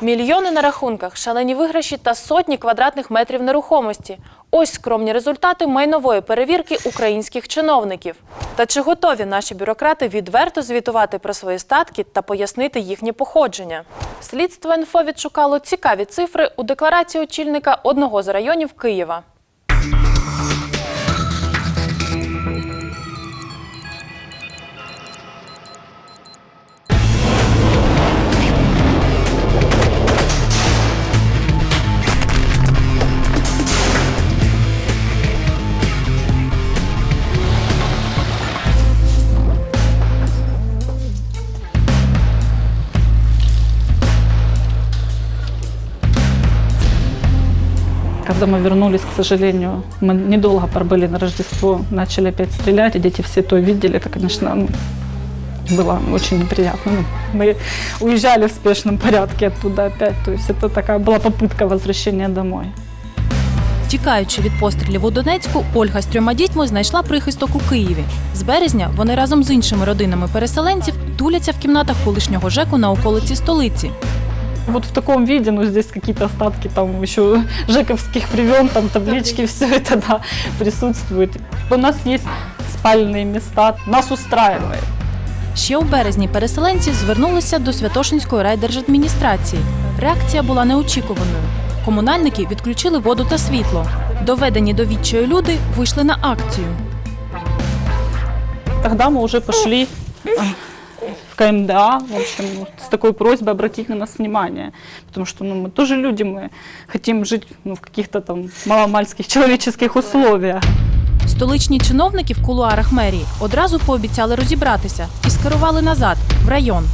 Мільйони на рахунках, шалені виграші та сотні квадратних метрів нерухомості. Ось скромні результати майнової перевірки українських чиновників. Та чи готові наші бюрократи відверто звітувати про свої статки та пояснити їхнє походження? Слідство інфо відшукало цікаві цифри у декларації очільника одного з районів Києва. Когда мы вернулись, к сожалению, мы недолго пробыли на Рождество, начали опять стрелять, и дети все то видели, это, конечно, ну, было очень неприятно. Ну, Мы уезжали в спешном порядке оттуда опять, то есть это такая была попытка возвращения домой. Тікаючи від пострілів у Донецьку, Ольга з трьома дітьми знайшла прихисток у Києві. З березня вони разом з іншими родинами переселенців туляться в кімнатах колишнього ЖЕКу на околиці столиці. Вот в таком виде, ну, здесь какие-то остатки там еще жековских времен, там таблички, все это, да, присутствует. У нас есть спальные места, нас устраивает. Ще у березні переселенці звернулися до Святошинської райдержадміністрації. Реакція була неочікуваною. Комунальники відключили воду та світло. Доведені до відчаю люди вийшли на акцію. Тогда мы уже пошли а, в КМДА, в общем, ну, с такой просьбой обратить на нас внимание. Потому что ну, мы тоже люди, мы хотим жить ну, в каких-то там маломальских человеческих условиях. Столичні чиновники в кулуарах мерії одразу пообіцяли розібратися і скерували назад в район.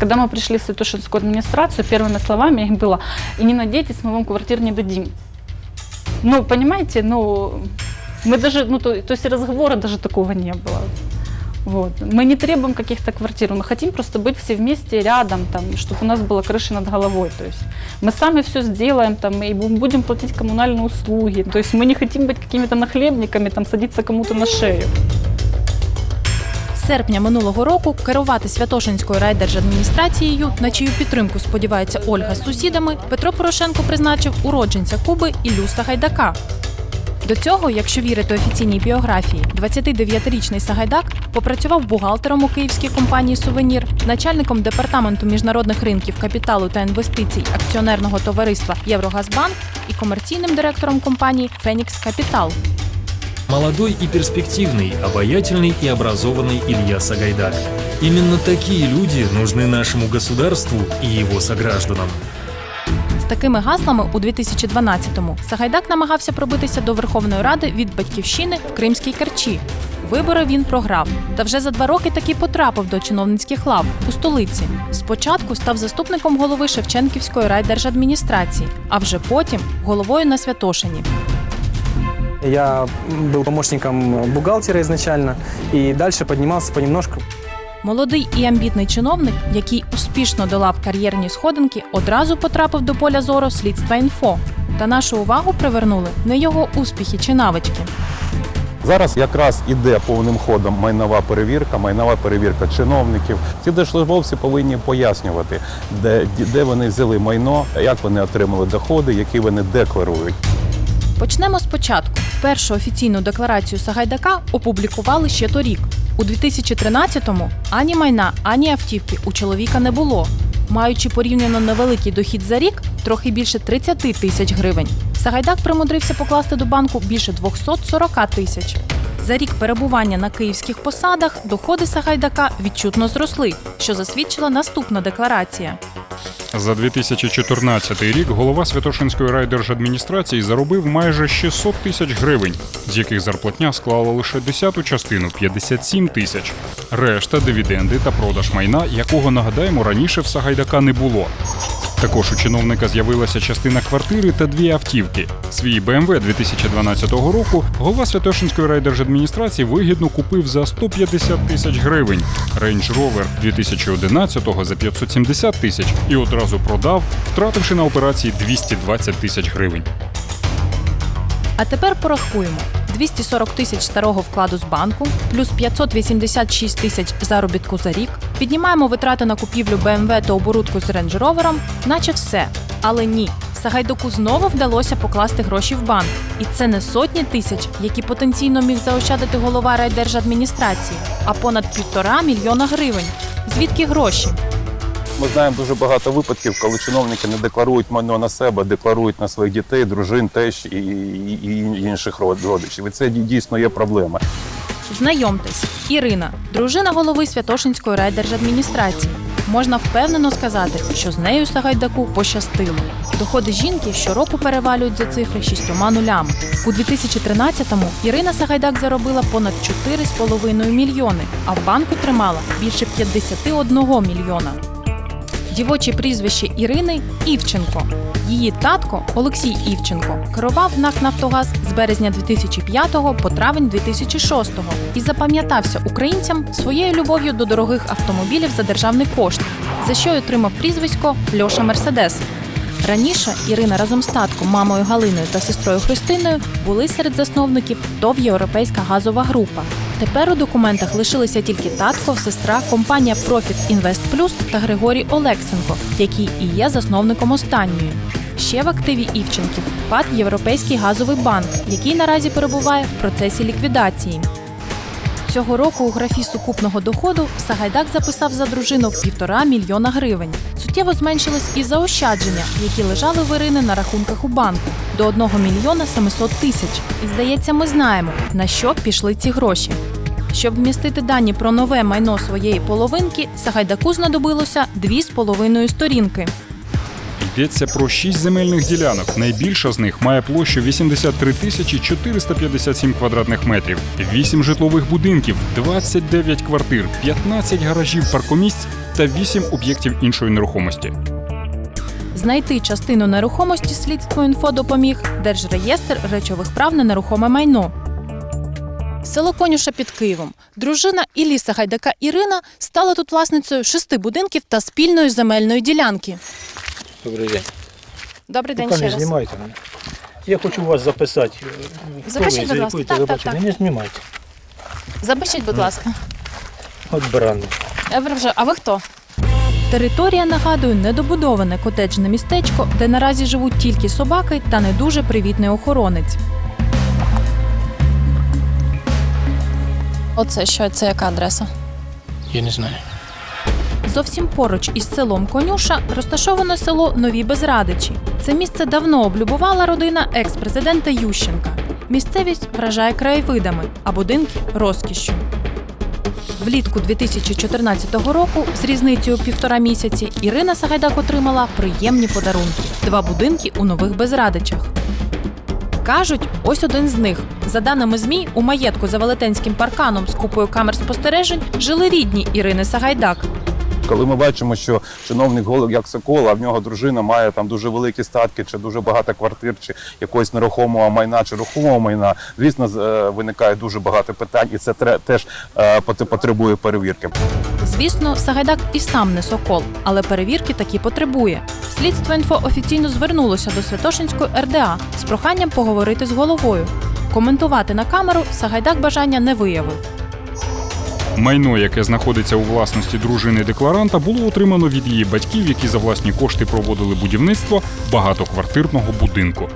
Когда мы пришли в Святошинскую администрацию, первыми словами их было «И не надейтесь, мы вам квартир не дадим». Ну, понимаете, ну, мы даже, ну, то, то есть и разговора даже такого не было. Вот. Мы не требуем каких-то квартир, мы хотим просто быть все вместе рядом, там, чтобы у нас была крыша над головой. То есть мы сами все сделаем там, и бу- будем платить коммунальные услуги. То есть мы не хотим быть какими-то нахлебниками, там, садиться кому-то на шею. З серпня минулого року керувати Святошинською райдержадміністрацією, на чию підтримку сподівається Ольга з сусідами, Петро Порошенко призначив уродженця Куби Іллю Сагайдака. До цього, якщо вірити офіційній біографії, 29-річний Сагайдак попрацював бухгалтером у київській компанії Сувенір, начальником департаменту міжнародних ринків капіталу та інвестицій акціонерного товариства Єврогазбанк і комерційним директором компанії Фенікс Капітал. Молодой и перспективный, обаятельный и образованный Илья Сагайдак. Именно такие люди нужны нашему государству и его согражданам. Такими гаслами у 2012-му Сагайдак намагався пробитися до Верховної Ради від батьківщини в Кримській Керчі. Вибори він програв, та вже за два роки таки потрапив до чиновницьких лав у столиці. Спочатку став заступником голови Шевченківської райдержадміністрації, а вже потім головою на Святошині. Я был помощником бухгалтера изначально и дальше поднимался понемножку. Молодий і амбітний чиновник, який успішно долав кар'єрні сходинки, одразу потрапив до поля зору слідства інфо. Та нашу увагу привернули не його успіхи чи навички. Зараз якраз іде повним ходом майнова перевірка, майнова перевірка чиновників. Ці держслужбовці повинні пояснювати, де, де вони взяли майно, як вони отримали доходи, які вони декларують. Почнемо спочатку. Першу офіційну декларацію Сагайдака опублікували ще торік. У 2013-му ані майна, ані автівки у чоловіка не було. Маючи порівняно невеликий дохід за рік, трохи більше 30 тисяч гривень. Сагайдак примудрився покласти до банку більше 240 тисяч. За рік перебування на київських посадах доходи Сагайдака відчутно зросли, що засвідчила наступна декларація. За 2014 рік голова Святошинської райдержадміністрації заробив майже 600 тисяч гривень, з яких зарплатня склала лише десяту частину 57 тисяч. Решта дивіденди та продаж майна, якого нагадаємо раніше в Сагайдака не було. Також у чиновника з'явилася частина квартири та дві автівки. Свій БМВ 2012 року голова Святошинської райдержадміністрації вигідно купив за 150 тисяч гривень, Range Rover 2011 за 570 тисяч і одразу продав, втративши на операції 220 тисяч гривень. А тепер порахуємо: 240 тисяч старого вкладу з банку, плюс 586 тисяч заробітку за рік, Піднімаємо витрати на купівлю BMW та оборудку з Range Rover, наче все. Але ні. Сагайдаку знову вдалося покласти гроші в банк. І це не сотні тисяч, які потенційно міг заощадити голова райдержадміністрації, а понад півтора мільйона гривень. Звідки гроші? Ми знаємо дуже багато випадків, коли чиновники не декларують майно на себе, декларують на своїх дітей, дружин, теж і, і, і інших родичів. І це дійсно є проблема. Знайомтесь, Ірина, дружина голови Святошинської райдержадміністрації. Можна впевнено сказати, що з нею Сагайдаку пощастило. Доходи жінки щороку перевалюють за цифри шістьома нулями. У 2013-му Ірина Сагайдак заробила понад 4,5 мільйони, а в банку тримала більше 51 мільйона. Дівоче прізвище Ірини Івченко. Її татко Олексій Івченко керував НАК Нафтогаз з березня 2005 по травень 2006 і запам'ятався українцям своєю любов'ю до дорогих автомобілів за державний кошт, за що й отримав прізвисько Льоша Мерседес. Раніше Ірина разом з татком, мамою Галиною та сестрою Христиною були серед засновників ТОВ Європейська газова група. Тепер у документах лишилися тільки татко, сестра, компанія Profit Invest Plus та Григорій Олексенко, який і є засновником останньої. Ще в активі Івченків ПАД Європейський газовий банк, який наразі перебуває в процесі ліквідації. Цього року у графі сукупного доходу Сагайдак записав за дружину півтора мільйона гривень. Суттєво зменшились і заощадження, які лежали в Ірини на рахунках у банку до 1 мільйона 700 тисяч. І здається, ми знаємо, на що пішли ці гроші. Щоб вмістити дані про нове майно своєї половинки, Сагайдаку знадобилося дві з половиною сторінки. Йдеться про шість земельних ділянок. Найбільша з них має площу 83 тисячі 457 квадратних метрів, 8 житлових будинків, 29 квартир, 15 гаражів паркомісць та 8 об'єктів іншої нерухомості. Знайти частину нерухомості слідство інфо допоміг Держреєстр речових прав на нерухоме майно. Село Конюша під Києвом. Дружина Іллі Сагайдака Ірина стала тут власницею шести будинків та спільної земельної ділянки. Добрий день. Добрий день ще раз. знімайте мене. Я хочу вас записати. Хто Запишіть, будь ласка. Так, так, так. Не знімайте. Запишіть, будь ласка. От. Вже. А ви хто? Територія нагадує недобудоване котеджне містечко, де наразі живуть тільки собаки та не дуже привітний охоронець. Оце що? Це яка адреса? Я не знаю. Зовсім поруч із селом Конюша розташоване село Нові Безрадичі. Це місце давно облюбувала родина екс-президента Ющенка. Місцевість вражає краєвидами, а будинки розкішшю. Влітку 2014 року з різницею півтора місяці Ірина Сагайдак отримала приємні подарунки: два будинки у нових безрадичах. Кажуть, ось один з них. За даними ЗМІ, у маєтку за велетенським парканом з купою камер спостережень жили рідні Ірини Сагайдак. Коли ми бачимо, що чиновник голик як Сокола, а в нього дружина має там дуже великі статки, чи дуже багато квартир, чи якогось нерухомого майна, чи рухомого майна, звісно, е, виникає дуже багато питань, і це теж е, потребує перевірки. Звісно, Сагайдак і сам не сокол, але перевірки таки потребує. Слідство інфо офіційно звернулося до Святошинської РДА з проханням поговорити з головою. Коментувати на камеру Сагайдак бажання не виявив. Майно, яке знаходиться у власності дружини декларанта, було отримано від її батьків, які за власні кошти проводили будівництво багатоквартирного будинку.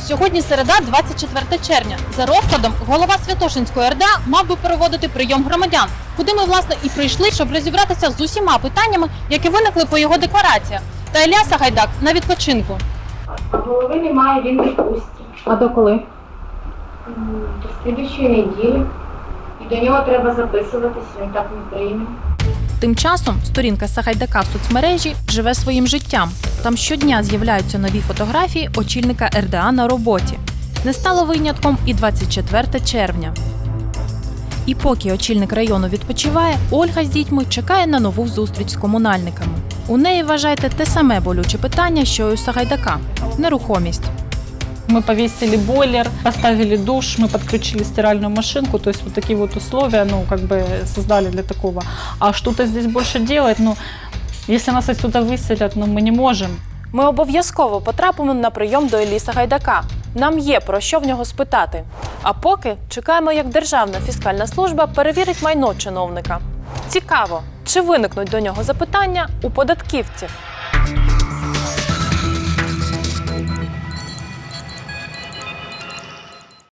Сьогодні середа, 24 червня. За розкладом голова Святошинської РДА мав би переводити прийом громадян, куди ми власне і прийшли, щоб розібратися з усіма питаннями, які виникли по його деклараціях. Та Ілля Сагайдак на відпочинку. А голови немає, він в відпустці. А до коли? До слідущої неділі. І до нього треба записуватися, він так не прийме. Тим часом сторінка Сагайдака в соцмережі живе своїм життям. Там щодня з'являються нові фотографії очільника РДА на роботі. Не стало винятком і 24 червня. І поки очільник району відпочиває, Ольга з дітьми чекає на нову зустріч з комунальниками. У неї вважайте те саме болюче питання, що й у Сагайдака нерухомість. Мы повесили бойлер, поставили душ, мы подключили стиральную машинку, то есть вот такие вот условия, ну, как бы создали для такого. А что-то здесь больше делать, ну, если нас отсюда выселят, ну, мы не можем. Ми обов'язково потрапимо на прийом до Еліса Гайдака. Нам є про що в нього спитати. А поки чекаємо, як Державна фіскальна служба перевірить майно чиновника. Цікаво, чи виникнуть до нього запитання у податківців.